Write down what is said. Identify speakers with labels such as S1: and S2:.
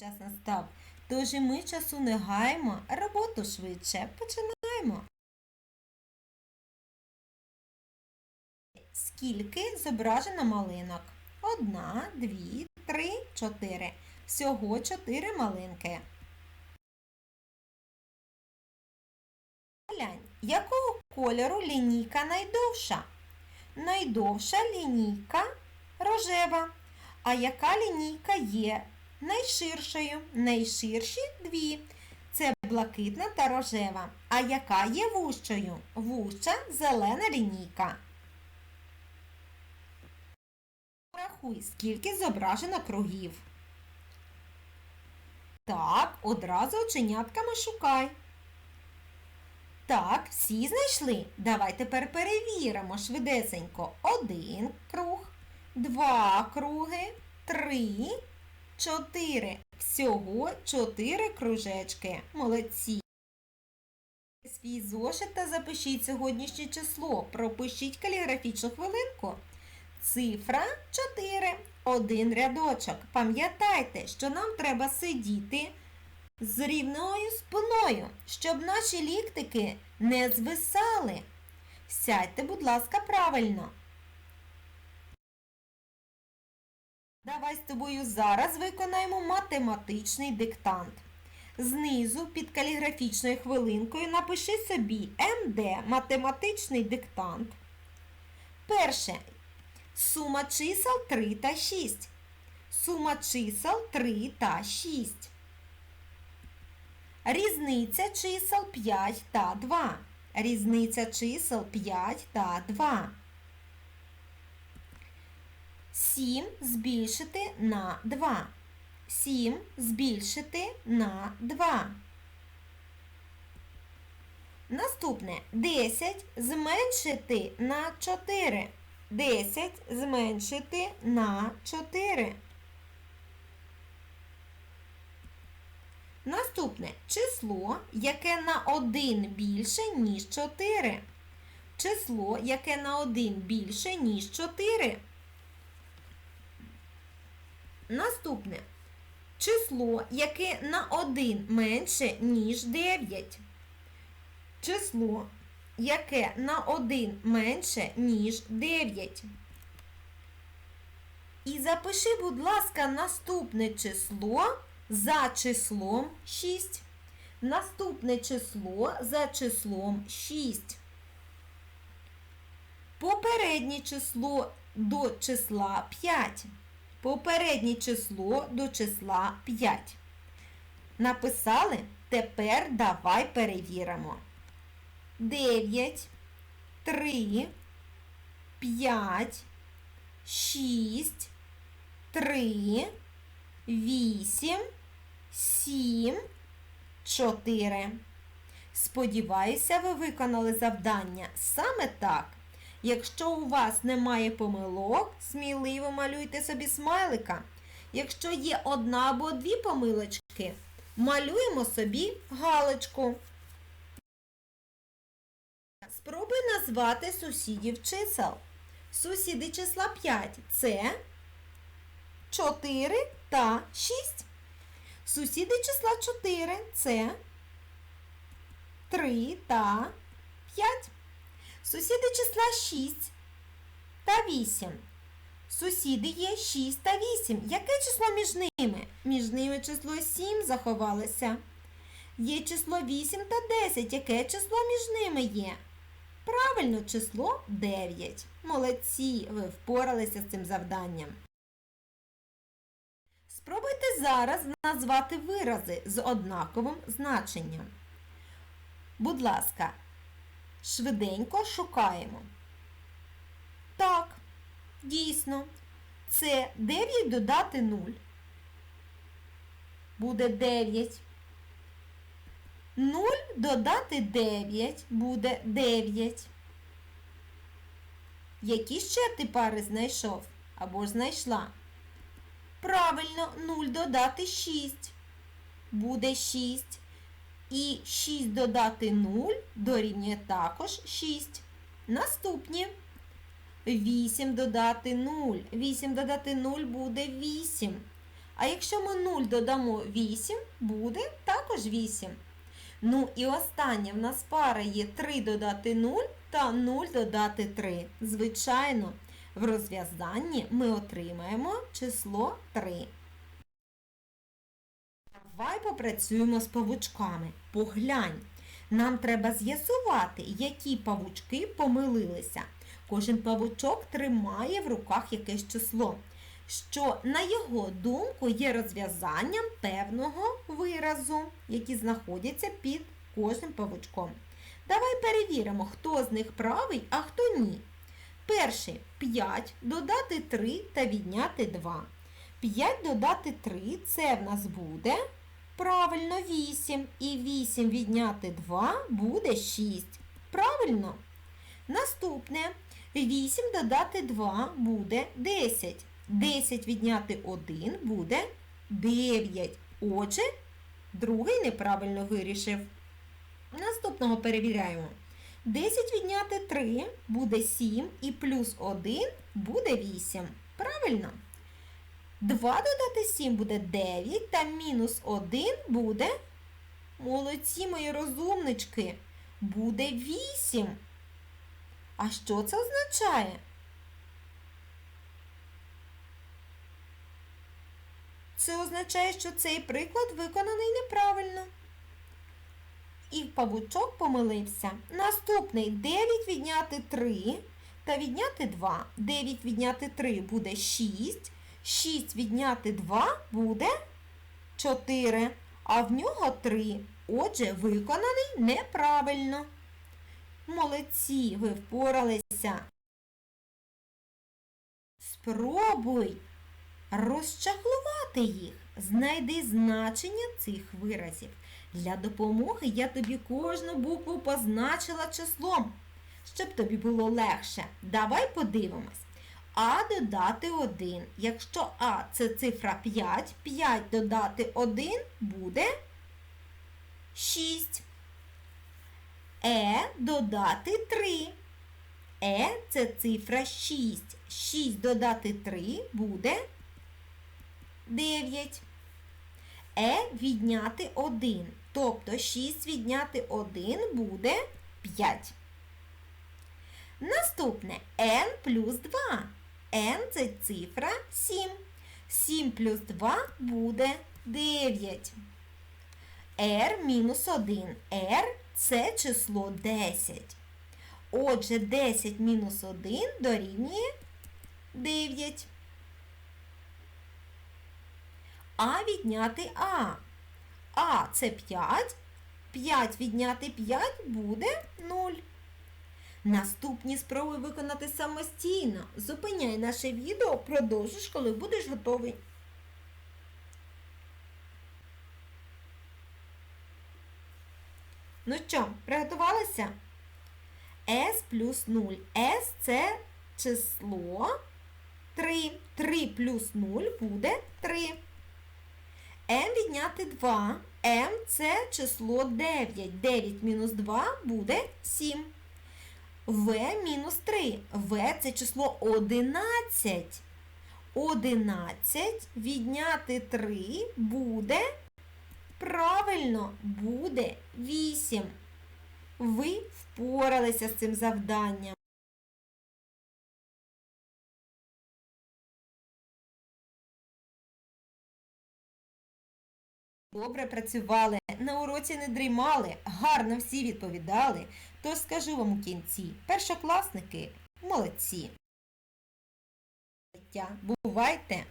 S1: Час настав. Тож і ми часу не гаємо, роботу швидше починаємо. Скільки зображено малинок? Одна, дві, три, чотири. Всього чотири малинки. Глянь, якого кольору лінійка найдовша? Найдовша лінійка рожева. А яка лінійка є найширшою? Найширші дві. Це блакитна та рожева. А яка є вущою? Вуща зелена лінійка. Порахуй, скільки зображено кругів. Так, одразу оченятками шукай. Так, всі знайшли? Давай тепер перевіримо швидесенько. Один круг, два круги, три, чотири. Всього чотири кружечки. Молодці. Свій зошит та запишіть сьогоднішнє число. Пропишіть каліграфічну хвилинку. Цифра 4. Один рядочок. Пам'ятайте, що нам треба сидіти з рівною спиною, щоб наші ліктики не звисали. Сядьте, будь ласка, правильно. Давай з тобою зараз виконаємо математичний диктант. Знизу під каліграфічною хвилинкою напиши собі МД математичний диктант. Перше. Сума чисел 3 та 6. Сума чисел 3 та 6. Різниця чисел 5 та 2. Різниця чисел 5 та 2. 7 збільшити на 2. 7 збільшити на 2. Наступне 10 зменшити на 4. 10 зменшити на 4. Наступне число, яке на 1 більше, ніж 4. Число, яке на 1 більше, ніж 4. Наступне число, яке на 1 менше, ніж 9. Число, яке на 1 менше, ніж 9. І запиши, будь ласка, наступне число за числом 6. Наступне число за числом 6. Попереднє число до числа 5. Попереднє число до числа 5. Написали? Тепер давай перевіримо. 9, 3, 5, 6, 3, 8, 7, 4. Сподіваюся, ви виконали завдання саме так. Якщо у вас немає помилок, сміливо малюйте собі смайлика. Якщо є одна або дві помилочки, малюємо собі галочку. Спробуй назвати сусідів чисел. Сусіди числа 5 це 4 та 6. Сусіди числа 4 це 3 та 5. Сусіди числа 6 та 8. Сусіди є 6 та 8. Яке число між ними? Між ними число 7 заховалося. Є число 8 та 10. Яке число між ними є? Правильно, число 9. Молодці, ви впоралися з цим завданням. Спробуйте зараз назвати вирази з однаковим значенням. Будь ласка, швиденько шукаємо. Так, дійсно, це 9 додати 0. Буде 9. 0 додати 9 буде 9. Які ще ти пари знайшов або знайшла? Правильно, 0 додати 6. Буде 6. І 6 додати 0 дорівнює також 6. Наступні. 8 додати 0. 8 додати 0 буде 8. А якщо ми 0 додамо 8, буде також 8. Ну і остання в нас пара є 3 додати 0 та 0 додати 3. Звичайно, в розв'язанні ми отримаємо число 3. Давай попрацюємо з павучками. Поглянь. Нам треба з'ясувати, які павучки помилилися. Кожен павучок тримає в руках якесь число, що, на його думку, є розв'язанням певного виразу, які знаходяться під кожним павучком. Давай перевіримо, хто з них правий, а хто ні. Перший 5 додати 3 та відняти 2. 5 додати 3 це в нас буде правильно 8. І 8 відняти 2 буде 6. Правильно? Наступне 8 додати 2 буде 10. 10 відняти 1 буде 9. Отже, другий неправильно вирішив. Наступного перевіряємо. 10 відняти 3 буде 7 і плюс 1 буде 8. Правильно? 2 додати 7 буде 9 та мінус 1 буде. Молодці мої розумнички. Буде 8. А що це означає? Це означає, що цей приклад виконаний неправильно. І павучок помилився. Наступний 9 відняти 3 та відняти 2. 9 відняти 3 буде 6. 6 відняти 2 буде 4, а в нього 3. Отже, виконаний неправильно. Молодці, ви впоралися. Спробуй розчаклувати їх. Знайди значення цих виразів. Для допомоги я тобі кожну букву позначила числом, щоб тобі було легше. Давай подивимось. А додати 1. Якщо А це цифра 5, 5 додати 1 буде 6. Е додати 3. Е це цифра 6. 6 додати 3 буде 9. Е відняти 1. Тобто 6 відняти 1 буде 5. Наступне n плюс 2. N це цифра 7. 7 плюс 2 буде 9. r мінус 1. r це число 10. Отже, 10 мінус 1 дорівнює 9. А відняти А. А це 5. 5 відняти 5 буде 0. Наступні спроби виконати самостійно. Зупиняй наше відео, продовжиш, коли будеш готовий. Ну що, приготувалися? S плюс 0. S це число 3. 3 плюс 0 буде 3. m відняти 2. m це число 9. 9 мінус 2 буде 7. В мінус 3. В це число 11. 11 відняти 3 буде. Правильно, буде 8. Ви впоралися з цим завданням. Добре працювали, на уроці не дрімали, гарно всі відповідали. то скажу вам у кінці, першокласники молодці. Бувайте!